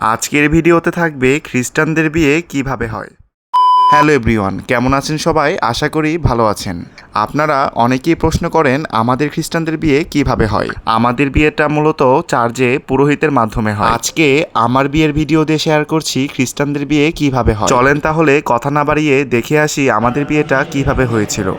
আজকের ভিডিওতে থাকবে খ্রিস্টানদের বিয়ে কীভাবে হয়। হ্যালো এভরিওয়ান, কেমন আছেন সবাই? আশা করি ভালো আছেন। আপনারা অনেকেই প্রশ্ন করেন, আমাদের খ্রিস্টানদের বিয়ে কীভাবে হয়? আমাদের বিয়েটা মূলত চার্জে পুরোহিতের মাধ্যমে হয়। আজকে আমার বিয়ের ভিডিও দিয়ে শেয়ার করছি খ্রিস্টানদের বিয়ে কীভাবে হয়। চলেন তাহলে কথা না বাড়িয়ে দেখে আসি আমাদের বিয়েটা কীভাবে হয়েছিল।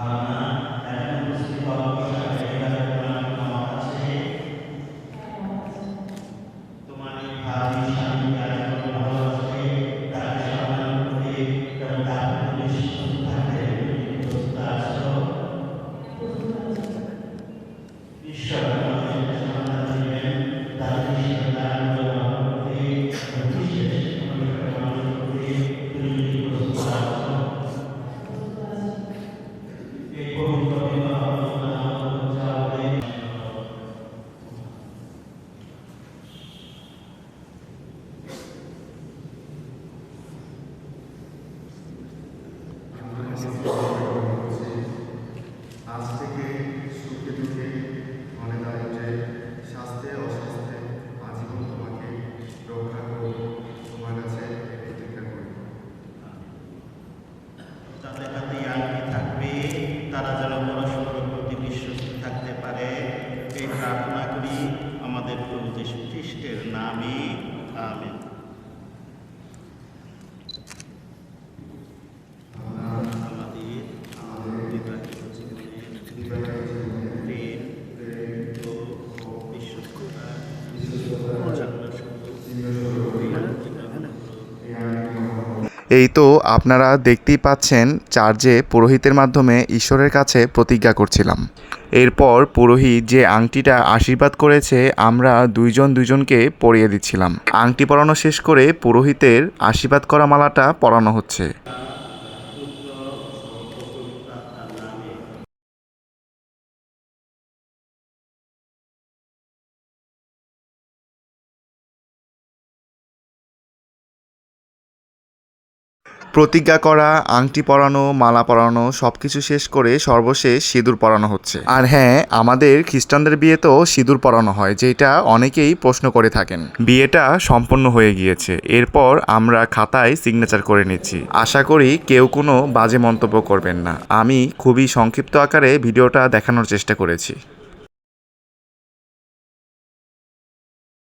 Amin. Oh. তারা যেন পরস্পরের প্রতি বিশ্বস্ত থাকতে পারে। এই প্রার্থনা করি আমাদের প্রভু যীশু খ্রিস্টের নামে। আমেন। এই তো আপনারা দেখতেই পাচ্ছেন চার্জে পুরোহিতের মাধ্যমে ঈশ্বরের কাছে প্রতিজ্ঞা করছিলাম। এরপর পুরোহিত যে আংটিটা আশীর্বাদ করেছে, আমরা দুইজন দুইজনকে পরিয়ে দিচ্ছিলাম। আংটি পরানো শেষ করে পুরোহিতের আশীর্বাদ করা মালাটা পরানো হচ্ছে। প্রতিজ্ঞা করা, আংটি পরানো, মালা পরানো, সবকিছু শেষ করে সর্বশেষ সিঁদুর পরানো হচ্ছে। আর হ্যাঁ আমাদের খ্রিস্টানদের বিয়েতেও সিঁদুর পরানো হয়, যেটা অনেকেই প্রশ্ন করে থাকেন। বিয়েটা সম্পন্ন হয়ে গিয়েছে, এরপর আমরা খাতায় সিগনেচার করে নিচ্ছি। আশা করি কেউ কোনো বাজে মন্তব্য করবেন না। আমি খুবই সংক্ষিপ্ত আকারে ভিডিওটা দেখানোর চেষ্টা করেছি।